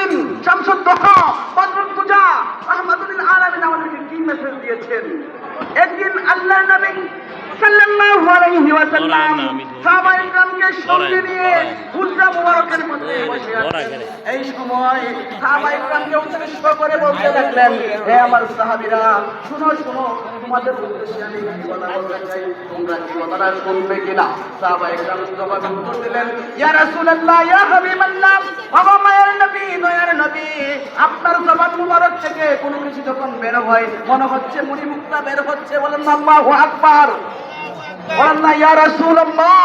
আলামিন শামসুদ্দোহা বদরুল পূজা আহমদুল আলামিন আমাদেরকে কি মেসেজ দিয়েছেন। একদিন আল্লাহ নবী জবাব আপনার জবান মুবারক থেকে কোনো কিছু যখন বের হয় মনে হচ্ছে মুড়ি মুক্তা বের হচ্ছে বলেন আল্লাহু বলেন না ইয়া রাসূলুল্লাহ।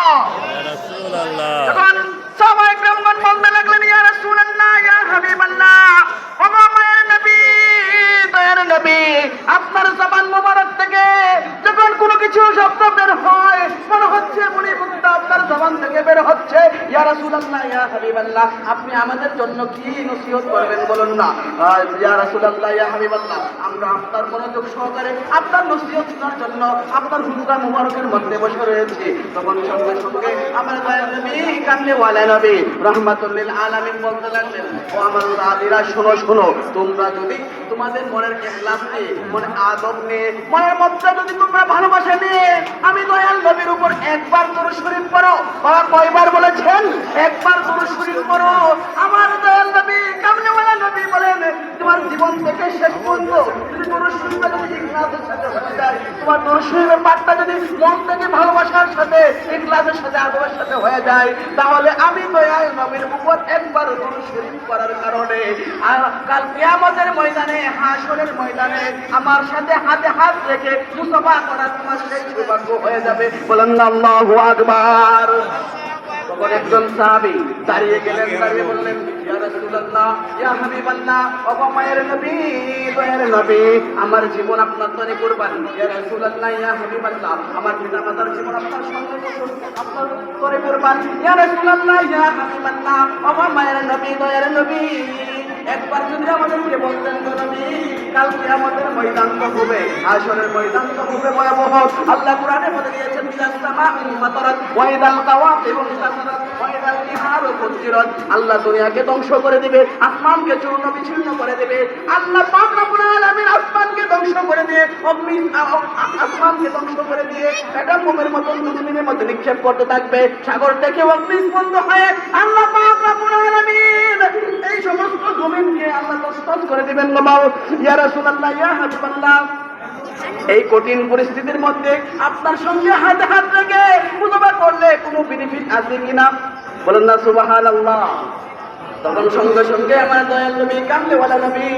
তখন সবাই ব্রাহ্মণ বলতে লাগলেন ইয়া রাসূলুল্লাহ ইয়া হাবিবাল্লাহ ওগো মায়ের নবী দয়ার নবী আপনার জবান মোবারক থেকে যখন কোনো কিছু শব্দ বের হয় মনে হচ্ছে মুনি মুক্তা আপনার জবান থেকে বের হচ্ছে। আপনি আমাদের জন্য কি নসিহত করবেন বলুন না? ইয়া ইয়া হাবিবাল্লাহ, আমরা আপনার মনোযোগ সহকারে আপনার নসিহত শোনার জন্য আপনার হুজরা মুবারকের মধ্যে বসে রয়েছি। তখন সঙ্গে সঙ্গে আমার নবী ওয়ালা নবী আলামিন বলতে লাগলেন, ও আমার শোনো শোনো, তোমরা যদি তোমাদের মনের ইখলাস নিয়ে, মনে আদব নিয়ে, মনের মধ্যে যদি তোমরা ভালোবাসা নিয়ে, আমি দয়াল নবীর উপর একবার তোর পড়ো বাবা কয়বার বলেছেন? একবার তোর শরীফ পড়ো। আমার দয়াল নবী কামলে ওয়ালা নবী বলেন, তোমার জীবন থেকে শেষ পর্যন্ত যদি তোর শরীফে যদি ইখলাসের সাথে হয়ে যায় তোমার তোর শরীফের পাঠটা যদি মন থেকে ভালোবাসার সাথে, ইখলাসের সাথে, আদবের সাথে হয়ে যায়, তাহলে আমি দয়াল নবীর উপর একবার দরুদ শরীফ করার কারণে, আর কাল কিয়ামতের ময়দানে হাসরের ময়দানে, আমার সাথে হাতে হাত রেখে মুসাফা করার তোমার সেই সৌভাগ্য হয়ে যাবে। বলেন, আল্লাহু আকবার। তখন একজন সাহাবী দাঁড়িয়ে গেলেন, দাঁড়িয়ে বললেন আমার জীবন আপনার তরে কুরবান। আমার পিতা মাতার জীবন আপনার সঙ্গে আপনার তরে কুরবান। ইয়া রাসূলুল্লাহ, ইয়া হাবিবাল্লাহ ওগো মায়ের নবী, দয়ার নবী। একবার যদি আমাদেরকে বলতেন কালকে আমাদের হবে আসরের হবে ভয়াবহ। আল্লাহ কোরআনে বলে দিয়েছেন ফুজ্জিরাত আল্লাহ দুনিয়াকে ধ্বংস করে দিবে, আসমানকে চূর্ণ বিচূর্ণ করে দিবে। আল্লাহ আসমানকে ধ্বংস করে দিয়ে, অগ্নি আসমানকে ধ্বংস করে দিয়ে মতন জমিনের মধ্যে নিক্ষেপ করতে থাকবে। সাগর থেকে অগ্নি স্পন্দ হয়ে আল্লাহ পাক এই সমস্ত জমিনকে আল্লাহ করে দিবেন ইয়া ইয়া হাবিবাল্লাহ। এই কঠিন পরিস্থিতির মধ্যে আপনার সঙ্গে হাতে হাত রেখে মুজবা করলে কোনো বেনিফিট আছে কিনা? বলেন না সুবহানাল্লাহ। তখন সঙ্গে সঙ্গে আমার দয়াল নবী কামলেওয়ালা নবী,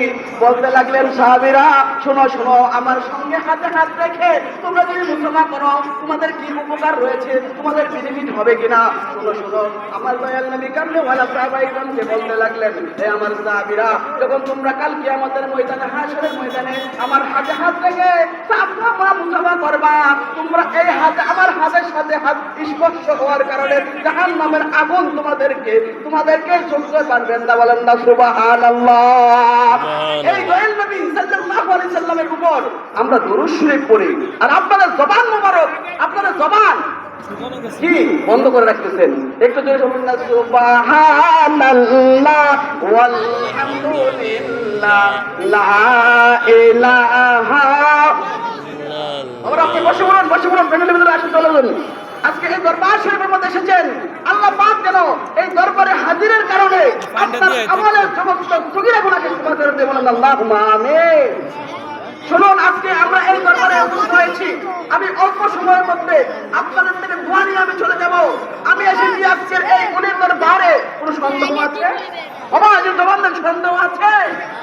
বলতে লাগলেন, সাহাবীরা, শোনো শোনো, আমার সঙ্গে হাতে হাত রেখে তোমরা যদি মুসলমান করো, তোমাদের কি উপকার রয়েছে? তোমাদের বেনিফিট হবে কিনা? শোনো শোনো, আমার দয়াল নবী কামলেওয়ালা সাহাবাইগণকে বলতে লাগলেন, হে আমার সাহাবিরা, যখন তোমরা কাল আমাদের ময়দানে, হাসরের ময়দানে আমার হাতে হাত রেখে তোমরা মুসাফা করবা, তোমরা এই হাতে সাথে হাত স্পর্শ হওয়ার কারণে জাহান নামের আগুন তোমাদেরকে তোমাদেরকে সহ্য পারবেন না। বলেন না সুবহানাল্লাহ। এই দয়াল নবী সাল্লাল্লাহু আলাইহি সাল্লামের উপর আমরা দরুদ শরীফ পড়ি। আর আপনাদের জবান মোবারক আপনাদের জবান কি? বন্ধ করে রাখতেছেন। একটু জোরে বলুন না সুবহানাল্লাহ ওয়ালহামদুলিল্লাহ লা ইলাহা আপনি বসে বলুন বসে বলুন প্যান্ডেলের ভিতরে আসুন চলে যান আজকে এই দরবার শরীফের মধ্যে এসেছেন আল্লাহ পাক যেন এই দরবারে হাজিরের কারণে আপনার আমলের সমস্ত সগিরা গুণাকে ক্ষমা করে দিয়ে বলেন আল্লাহ আমিন। শুনুন আজকে আমরা এই দরবারে উপস্থিত হয়েছি। আমি অল্প সময়ের মধ্যে আপনাদের থেকে দোয়া নিয়ে আমি চলে যাব। আমি এসেছি আজকের এই গুণের দরবারে কোনো সন্দেহ আছে সমাজের জবানদের সন্দেহ আছে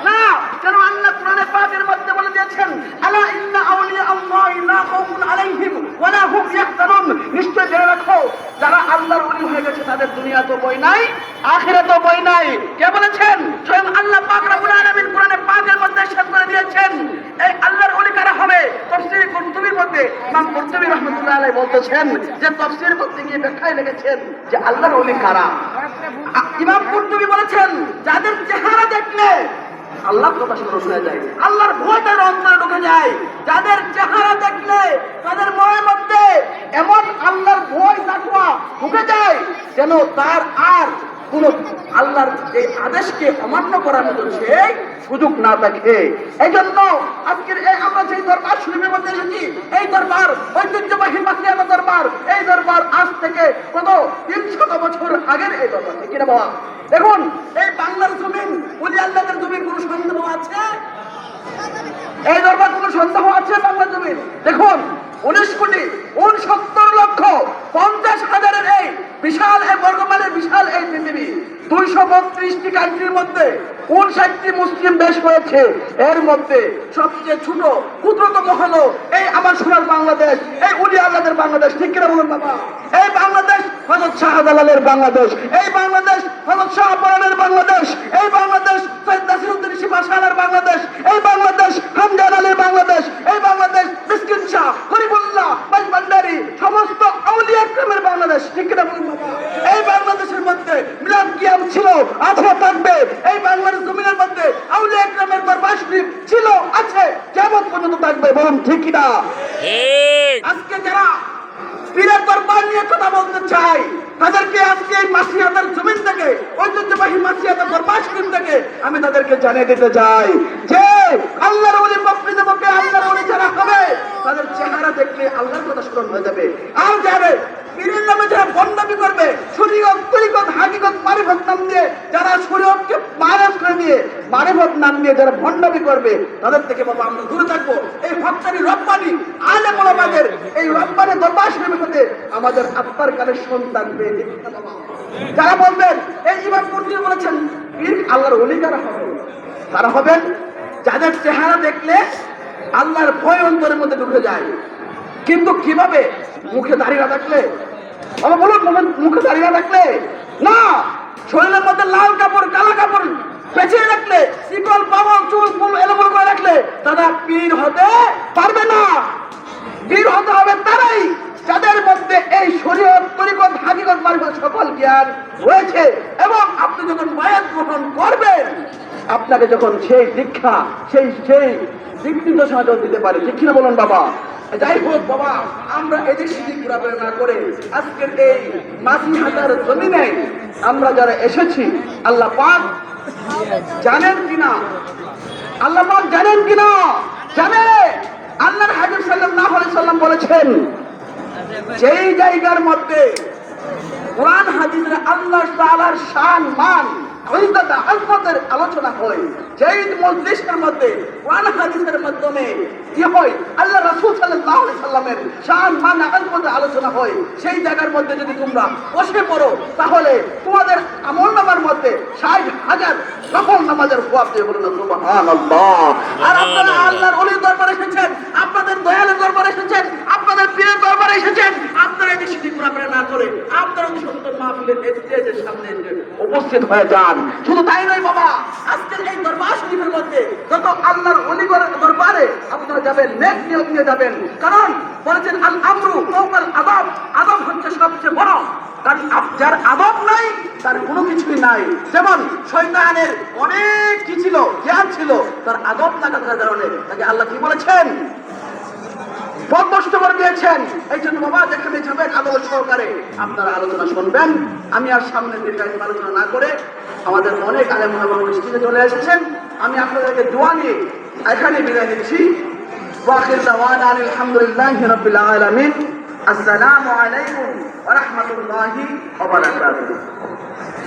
না কেন আল্লাহ কোরআনে পাকের মধ্যে বলে দিয়েছেন আলা ইন্না আউলিয়া আল্লাহ লা খাউফুন আলাইহিম ওয়া লা হুম ইয়াহজানুন নিশ্চয় জেনে রাখো যারা আল্লাহর ওলি হয়ে গেছে তাদের দুনিয়া তো বই নাই আখিরাত তো বই নাই কে বলেছেন স্বয়ং আল্লাহ পাক রব্বুল আলামিন কোরআনে পাকের মধ্যে শেষ করে দিয়েছেন এই আল্লাহর ওলি কারা হবে তাফসীর কুরতুবির মধ্যে ইমাম কুরতুবি রাহমাতুল্লাহ বলতেছেন যে তফসির বলতে গিয়ে ব্যাখ্যায় লিখেছেন যে আল্লাহর রবি কারা? ইমাম কুর্তুবি বলেছেন, যাদের চেহারা দেখলে আল্লাহ যায়। আল্লাহর ভয় তার অন্তরে ঢুকে যায়। যাদের চেহারা দেখলে, তাদের মনের মধ্যে এমন আল্লাহর ভয় তাকুয়া ঢুকে যায়, যেন তার আর কোন আল্লাহর আদেশকে অমান্য করার মতো সেই সুযোগ না থাকে। এই জন্য আজকের এই আমরা দরবার মধ্যে এসেছি, এই দরবার ঐতিহ্যবাহী মাসিয়ানা দরবার, এই দরবার আজ থেকে কত বছর আগের এই দরবার, ঠিক কিনা বাবা? দেখুন, এই বাংলার জমিন উলি কোনো সন্দেহ আছে? এই দরবার কোনো সন্দেহ আছে বাংলা জমিন? দেখুন, উনিশ কোটি, উনসত্তর লক্ষ পঞ্চাশ হাজারের এই বিশাল এই বর্গমানের বিশাল এই পৃথিবী দুইশো বত্রিশটি কান্ট্রির মধ্যে উনষাটটি মুসলিম দেশ রয়েছে এর মধ্যে সবচেয়ে ছোট, ক্ষুদ্রতম হলো এই আমার সোনার বাংলাদেশ, এই উলি আল্লাদের বাংলাদেশ। ঠিক কিনা বলুন বাবা? এই বাংলাদেশ হজরত শাহজালালের বাংলাদেশ, এই বাংলাদেশ হজরত শাহপরানের বাংলাদেশ, এই বাংলাদেশ সৈয়দ নাসিরুদ্দিন শিবাসালার বাংলাদেশ, এই বাংলাদেশ হামজান আলীর বাংলাদেশ, এই বাংলাদেশ মিসকিন শাহ হরিবুল্লাহ ভান্ডারি সমস্ত আউলিয়া প্রেমের বাংলাদেশ। ঠিক কিনা বলুন বাবা? এই মধ্যে মিলাদ কিয়াম ছিল আছে থাকবে। এই বাংলার জমিনের মধ্যে দরবার শরীফ ছিল আছে কেমন পর্যন্ত থাকবে বলুন ঠিক কিনা? ঠিক। আজকে যারা পীরের দরবার নিয়ে কথা বলতে চাই তাদেরকে আজকে এই মাসিয়াদের জমিন থেকে ঐতিহ্যবাহী মাসিয়াদের দরবার শরীফ থেকে আমি তাদেরকে জানিয়ে দিতে চাই যে আল্লাহর ওলি বকরি দেবকে আল্লাহর ওলি যারা হবে তাদের চেহারা দেখলে আল্লাহর কথা স্মরণ হয়ে যাবে আর যাবে পীরের নামে যারা বন্ডামি করবে শরীয়ত তরিকত হাকিকত মারিফত নাম দিয়ে, যারা শরীয়তকে মাইনাস করে দিয়ে মারিফত নাম দিয়ে যারা ভণ্ডামি করবে, তাদের থেকে বাবা আমরা দূরে থাকব। এই ভক্তারি রব্বানি আলে মোলামাদের এই রব্বানি দরবার শরীফের আমাদের আত্মার কানেকশন থাকবে যারা বলবেন, এই ইমাম মন্দির বলেছেন, পীর আল্লাহর অলি যারা হবে? তারা হবেন? যাদের চেহারা দেখলে আল্লাহর ভয় অন্তরের মধ্যে ঢুকে যায়। কিন্তু কীভাবে মুখে দাঁড়িয়ে থাকলে? বাবা বলুন, মুখে দাঁড়িয়ে থাকলে? না! শরীরের মধ্যে লাল কাপড়, কালো কাপড় পেঁচিয়ে রাখলে, শিকল পাবল চুল, ফুল এলোমেলো করে রাখলে তারা পীর হতে পারবে না। বীর হতে হবে তারাই। যাদের মধ্যে এই শরীয়ত, তরিকত, হাকিকত মারিফত সকল জ্ঞান রয়েছে এবং আপনি যখন বায়াত গ্রহণ করবেন, আপনাকে যখন সেই দীক্ষা, সেই সেই দিক নির্দেশনা যখন দিতে পারে। কিনা বলুন বাবা? যাই হোক বাবা, আমরা এদিক সেদিক ঘোরাফেরা না করে আজকের এই মাসি হাজার জমিনে আমরা যারা এসেছি, আল্লাহ পাক জানেন কিনা? আল্লাহ পাক জানেন কিনা? জানে? আল্লাহর হাবিব সাল্লাল্লাহু আলাইহি সাল্লাম বলেছেন, যেই জায়গার মধ্যে কোরআন হাদিসের আল্লাহ তাআলার শান, মান, ইজ্জত আজমতের আলোচনা হয়, যেই মজলিসের মধ্যে, কোরআন হাদিসের মাধ্যমে কি হয়? আল্লাহ রাসূল সাল্লাল্লাহু সাল্লামের শান মান আজমতের আলোচনা হয় সেই জায়গার মধ্যে যদি তোমরা বসে পড়ো তাহলে তোমাদের আমল নামার মধ্যে ষাট হাজার নফল নামাজের সোয়াব দিয়ে বলুন আর আপনারা আল্লাহর ওলির দরবারে এসেছেন আপনাদের দয়ালের দরবারে এসেছেন আপনাদের পীরের দরবারে এসেছেন আপনারা এই সেটি ঘোরাফেরা না করে আপনারা সত্তর মাহফিলের সামনে উপস্থিত হয়ে যান। শুধু তাই নয় বাবা আজকের এই দরবার শরীফের মধ্যে যত আল্লাহর অলি দরবারে আপনারা যাবেন, নেক নিয়ত নিয়ে যাবেন। কারণ বলেছেন, আল আমরু ফৌকাল আদব আদব হচ্ছে সবচেয়ে বড়। কারণ যার আদব নাই, তার কোনো কিছুই নাই। যেমন শয়তানের অনেক কি ছিল, জ্ঞান ছিল, তার আদব না থাকার কারণে তাকে আল্লাহ কি বলেছেন? পথ নষ্ট করে দিয়েছেন। এই জন্য বাবা, যেখানে যাবেন আদব সহকারে আপনারা আলোচনা শুনবেন। আমি আর সামনে দীর্ঘায়িত আলোচনা না করে আমাদের অনেক আলেম চলে এসেছেন। আমি আপনাদেরকে দোয়া নিয়ে এখানে বিদায় নিচ্ছি واخر دعوانا ان الحمد لله رب العالمين السلام عليكم ورحمه الله وبركاته